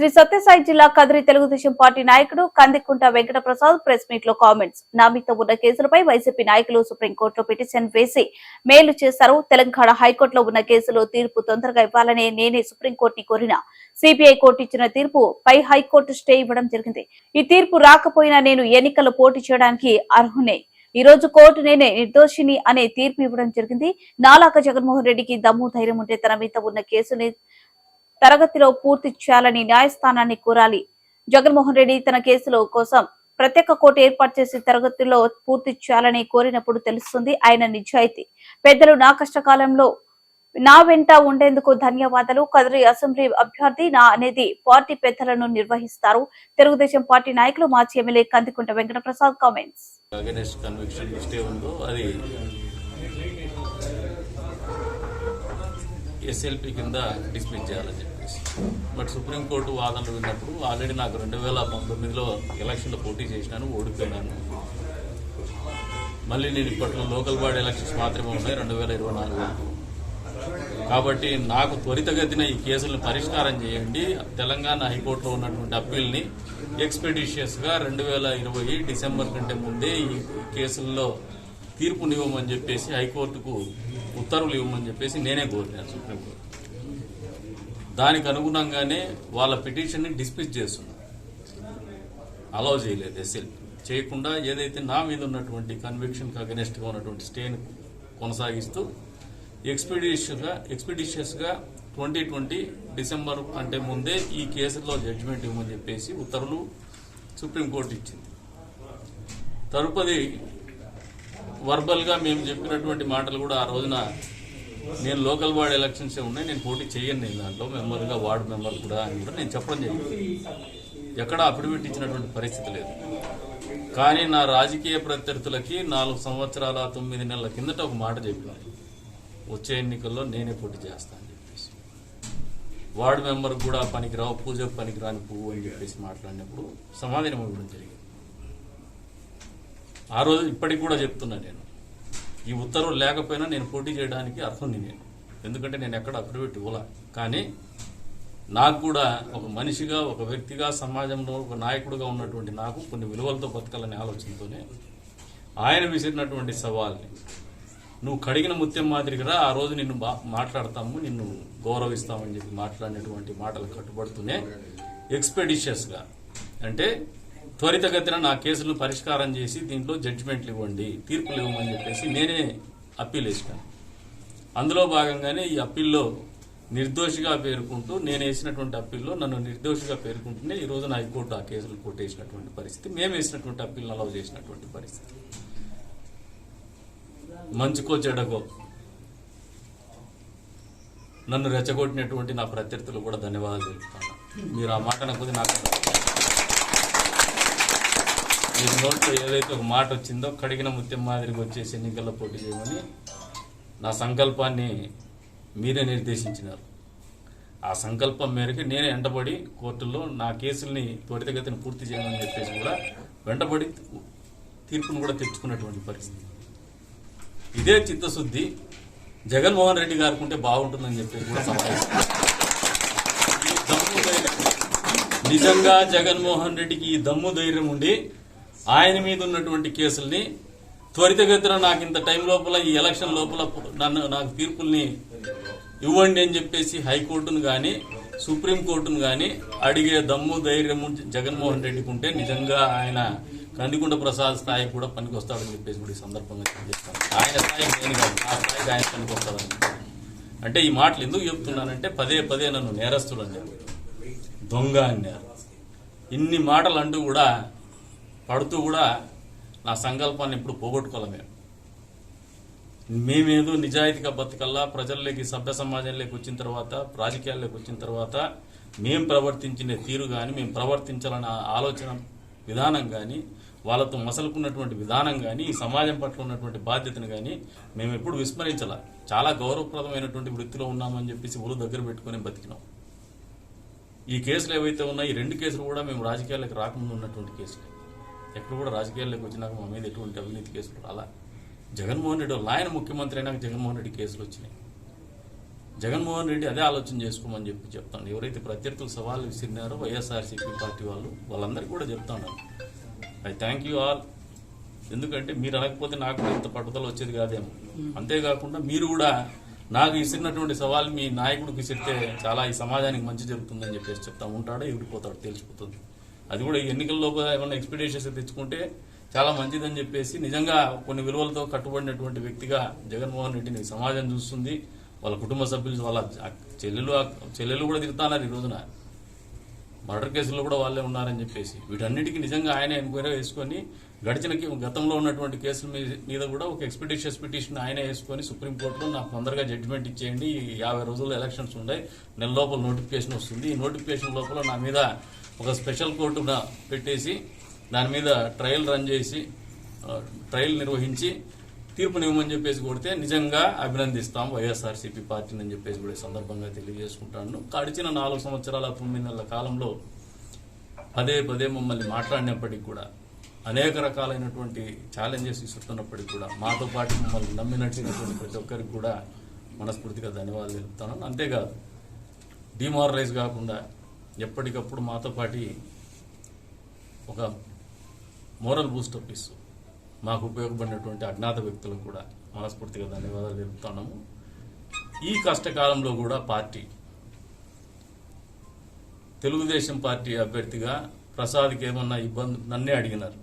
శ్రీ సత్యసాయి జిల్లా కదిరి తెలుగుదేశం పార్టీ నాయకుడు కందికుంట వెంకట ప్రసాద్ ప్రెస్ మీట్లో కామెంట్స్. నామితో ఉన్న కేసులపై వైసీపీ నాయకులు సుప్రీంకోర్టులో పిటిషన్ వేసి మేలు చేశారు. తెలంగాణ హైకోర్టులో ఉన్న కేసులో తీర్పు తొందరగా ఇవ్వాలని నేనే సుప్రీంకోర్టుని కోరిన. సిబిఐ కోర్టు ఇచ్చిన తీర్పు పై హైకోర్టు స్టే ఇవ్వడం జరిగింది. ఈ తీర్పు రాకపోయినా నేను ఎన్నికలు పోటీ చేయడానికి అర్హునే. ఈ రోజు కోర్టు నేనే నిర్దోషిని అనే తీర్పు ఇవ్వడం జరిగింది. నాలాక జగన్మోహన్ రెడ్డికి దమ్ము ధైర్యం ఉంటే తన మీద ఉన్న కేసుని తరగతిలో పూర్తి చేయాలని న్యాయస్థానాన్ని కోరాలి. జగన్మోహన్ రెడ్డి తన కేసులో కోసం ప్రత్యేక కోర్టు ఏర్పాటు చేసి తరగతిలో పూర్తి చేయాలని కోరినప్పుడు తెలుస్తుంది ఆయన నిజాయితీ. పెద్దలు నా కష్టకాలంలో నా వెంట ఉండేందుకు ధన్యవాదాలు. కదిరి అసెంబ్లీ అభ్యర్థి నా అనేది పార్టీ పెద్దలను నిర్వహిస్తారు. తెలుగుదేశం పార్టీ నాయకులు మాజీ MLA Kandikunta Venkata Prasad comments SLP కింద డిస్మిస్ చేయాలని చెప్పేసి. బట్ సుప్రీంకోర్టు వాదనలు విన్నప్పుడు ఆల్రెడీ నాకు రెండు వేల పంతొమ్మిదిలో ఎలక్షన్లో పోటీ చేసినాను ఓడిపోయినాను. మళ్ళీ నేను ఇప్పట్లో లోకల్ బాడీ ఎలక్షన్స్ మాత్రమే ఉన్నాయి రెండు వేల ఇరవై నాలుగు కాబట్టి నాకు త్వరితగతిన ఈ కేసులను పరిష్కారం చేయండి. తెలంగాణ హైకోర్టులో ఉన్నటువంటి అప్పీల్ని ఎక్స్పెడిషియస్గా రెండు వేల ఇరవై డిసెంబర్ కంటే ముందే ఈ కేసుల్లో తీర్పునివ్వమని చెప్పేసి హైకోర్టుకు ఉత్తర్వులు ఇవ్వమని చెప్పేసి నేనే కోరినాను సుప్రీంకోర్టు. దానికి అనుగుణంగానే వాళ్ళ పిటిషన్ని డిస్మిస్ చేస్తున్నారు అలౌ చేయలేదు ఎస్ఎల్ చేయకుండా ఏదైతే నా మీద ఉన్నటువంటి కన్విక్షన్కి అగెనెస్ట్గా ఉన్నటువంటి స్టేని కొనసాగిస్తూ ఎక్స్పెడిషియస్గా ట్వంటీ ట్వంటీ డిసెంబర్ అంటే ముందే ఈ కేసులో జడ్జిమెంట్ ఇవ్వమని చెప్పేసి ఉత్తర్వులు సుప్రీంకోర్టు ఇచ్చింది. తరుపతి వర్బల్గా మేము చెప్పినటువంటి మాటలు కూడా ఆ రోజున నేను లోకల్ వార్డ్ ఎలక్షన్స్ ఉన్నాయి నేను పోటీ చేయను నేను దాంట్లో. మెంబర్గా వార్డు మెంబర్ కూడా అని కూడా నేను చెప్పడం జరిగింది. ఎక్కడా అఫిడవిట్ ఇచ్చినటువంటి పరిస్థితి లేదు. కానీ నా రాజకీయ ప్రత్యర్థులకి నాలుగు సంవత్సరాల తొమ్మిది నెలల కిందట ఒక మాట చెప్పినాను వచ్చే ఎన్నికల్లో నేనే పోటీ చేస్తాను అని చెప్పేసి. వార్డు మెంబర్ కూడా పనికిరావు పూజ పనికిరాని పువ్వు అని చెప్పేసి మాట్లాడినప్పుడు సమాధానం ఇవ్వడం జరిగింది. ఆ రోజు ఇప్పటికి కూడా చెప్తున్నా నేను. ఈ ఉత్తర్వులు లేకపోయినా నేను పోటీ చేయడానికి అర్హుని నేను. ఎందుకంటే నేను ఎక్కడ అఫిడవిట్ ఇవ్వలా. కానీ నాకు కూడా ఒక మనిషిగా ఒక వ్యక్తిగా సమాజంలో ఒక నాయకుడిగా ఉన్నటువంటి నాకు కొన్ని విలువలతో బతకాలనే ఆలోచనతోనే ఆయన విసిరినటువంటి సవాల్ని నువ్వు కడిగిన ముత్యం మాదిరిగా ఆ రోజు నిన్ను బా మాట్లాడతాము నిన్ను గౌరవిస్తామని చెప్పి మాట్లాడినటువంటి మాటలు కట్టుబడుతూనే ఎక్స్పెడిషియస్గా అంటే త్వరితగతిన నా కేసులను పరిష్కారం చేసి దీంట్లో జడ్జిమెంట్లు ఇవ్వండి తీర్పులు ఇవ్వమని చెప్పేసి నేనే అప్పీల్ వేసాను అందులో భాగంగానే ఈ అప్పీల్లో నిర్దోషిగా పేర్కొంటూ నేను వేసినటువంటి అప్పీల్లో నన్ను నిర్దోషిగా పేర్కొంటూనే ఈ రోజు నా హైకోర్టు ఆ కేసులు కొట్టేసినటువంటి పరిస్థితి మేము వేసినటువంటి అప్పీల్ని అలౌ చేసినటువంటి పరిస్థితి. మంచుకో చెడకో నన్ను రెచ్చగొట్టినటువంటి నా ప్రత్యర్థులు కూడా ధన్యవాదాలు తెలుపుతాను. మీరు ఆ మాట నాకు నాకు మీ నోట్లో ఏదైతే ఒక మాట వచ్చిందో కడిగిన ముత్యం మాదిరిగా వచ్చేసి ఎన్నికల్లో పోటీ చేయమని నా సంకల్పాన్ని మీరే నిర్దేశించినారు. ఆ సంకల్పం మేరకు నేనే వెంటబడి కోర్టుల్లో నా కేసుల్ని త్వరితగతిని పూర్తి చేయమని చెప్పేసి కూడా వెంటబడి తీర్పును కూడా తెచ్చుకున్నటువంటి పరిస్థితి. ఇదే చిత్తశుద్ధి జగన్మోహన్ రెడ్డి గారికి ఉంటే బాగుంటుందని చెప్పేసి కూడా సమావేశం నిజంగా జగన్మోహన్ రెడ్డికి ఈ దమ్ము ధైర్యం ఉండి ఆయన మీద ఉన్నటువంటి కేసుల్ని త్వరితగతిన నాకు ఇంత టైం లోపల ఈ ఎలక్షన్ లోపల నన్ను నాకు తీర్పుల్ని ఇవ్వండి అని చెప్పేసి హైకోర్టును కానీ సుప్రీంకోర్టును కానీ అడిగే దమ్ము ధైర్యము జగన్మోహన్ రెడ్డికి ఉంటే నిజంగా ఆయన కందికుంట ప్రసాద్ స్థాయి కూడా పనికొస్తాడని చెప్పేసి కూడా ఈ సందర్భంగా తెలియజేస్తాను. ఆయన స్థాయి నేను కాదు నా స్థాయికి ఆయన పనికొస్తాడని అంటే ఈ మాటలు ఎందుకు చెప్తున్నానంటే పదే పదే నన్ను నేరస్తుడు అన్నారు దొంగ అన్నారు. ఇన్ని మాటలు అంటూ కూడా పడుతూ కూడా నా సంకల్పాన్ని ఇప్పుడు పోగొట్టుకోవాలి మేము. మేమేదో నిజాయితీగా బతకల్లా ప్రజల్లోకి సభ్య సమాజంలోకి వచ్చిన తర్వాత రాజకీయాల్లోకి వచ్చిన తర్వాత మేం ప్రవర్తించిన తీరు కానీ మేము ప్రవర్తించాలన్న ఆలోచన విధానం కానీ వాళ్ళతో మసలుకున్నటువంటి విధానం కానీ ఈ సమాజం పట్ల ఉన్నటువంటి బాధ్యతను కానీ మేము ఎప్పుడు విస్మరించాల. చాలా గౌరవప్రదమైనటువంటి వృత్తిలో ఉన్నామని చెప్పేసి ఊరు దగ్గర పెట్టుకొని బతికినాం. ఈ కేసులు ఏవైతే ఉన్నాయో ఈ రెండు కేసులు కూడా మేము రాజకీయాలకు రాకముందు ఉన్నటువంటి కేసులే. ఎక్కడ కూడా రాజకీయాల్లోకి వచ్చినాక మా మీద ఎటువంటి అవినీతి కేసులు రాలా జగన్మోహన్ రెడ్డి ఆయన ముఖ్యమంత్రి అయినాక జగన్మోహన్ రెడ్డి కేసులు వచ్చినాయి. జగన్మోహన్ రెడ్డి అదే ఆలోచన చేసుకోమని చెప్పి చెప్తాను. ఎవరైతే ప్రత్యర్థులు సవాళ్ళు విసిరినారో వైఎస్ఆర్సీపీ పార్టీ వాళ్ళు వాళ్ళందరికీ కూడా చెప్తాను ఐ థ్యాంక్ యూ ఆల్. ఎందుకంటే మీరు అనకపోతే నాకు ఇంత పట్టుదల వచ్చేది కాదేమో. అంతేకాకుండా మీరు కూడా నాకు ఇసిరినటువంటి సవాల్ మీ నాయకుడికి విసిరితే చాలా ఈ సమాజానికి మంచి జరుగుతుందని చెప్పేసి చెప్తా ఉంటాడో ఎగిరిపోతాడు తెలిసిపోతుంది అది కూడా ఈ ఎన్నికల్లో ఏమైనా ఎక్స్పెక్టేషన్స్ తెచ్చుకుంటే చాలా మంచిదని చెప్పేసి నిజంగా కొన్ని విలువలతో కట్టుబడినటువంటి వ్యక్తిగా జగన్మోహన్ రెడ్డిని సమాజం చూస్తుంది. వాళ్ళ కుటుంబ సభ్యులు వాళ్ళ చెల్లెలు చెల్లెలు కూడా తిరుగుతున్నారు ఈ రోజున. మర్డర్ కేసుల్లో కూడా వాళ్ళే ఉన్నారని చెప్పేసి. వీటన్నిటికీ నిజంగా ఆయన ఎంక్వైరీ వేసుకొని గడిచిన గతంలో ఉన్నటువంటి కేసుల మీ- మీద కూడా ఒక ఎక్స్పెక్టేషన్స్ పిటిషన్ ఆయన వేసుకొని సుప్రీంకోర్టులో నాకు తొందరగా జడ్జిమెంట్ ఇచ్చేయండి. యాభై రోజుల్లో ఎలక్షన్స్ ఉన్నాయి నెల లోపల నోటిఫికేషన్ వస్తుంది. ఈ నోటిఫికేషన్ లోపల నా మీద ఒక స్పెషల్ కోర్టు పెట్టేసి దాని మీద ట్రయల్ రన్ చేసి ట్రయల్ నిర్వహించి తీర్పునివ్వమని చెప్పేసి కొడితే నిజంగా అభినందిస్తాం వైఎస్ఆర్సీపీ పార్టీని అని చెప్పేసి కూడా సందర్భంగా తెలియజేసుకుంటాను. గడిచిన నాలుగు సంవత్సరాల తొమ్మిది నెలల కాలంలో పదే పదే మమ్మల్ని మాట్లాడినప్పటికీ కూడా అనేక రకాలైనటువంటి ఛాలెంజెస్ ఇస్తున్నప్పటికీ కూడా మాతో పాటు మమ్మల్ని నమ్మినటువంటి ప్రతి ఒక్కరికి కూడా మనస్ఫూర్తిగా ధన్యవాదాలు తెలుపుతాను. అంతేకాదు డిమారలైజ్ కాకుండా ఎప్పటికప్పుడు మాతో పాటి ఒక మోరల్ బూస్టప్ ఇస్తూ మాకు ఉపయోగపడినటువంటి అజ్ఞాత వ్యక్తులకు కూడా మనస్ఫూర్తిగా ధన్యవాదాలు తెలుపుతున్నాము. ఈ కష్టకాలంలో కూడా పార్టీ తెలుగుదేశం పార్టీ అభ్యర్థిగా ప్రసాద్కి ఏమన్నా ఇబ్బంది నన్నే అడిగినారు.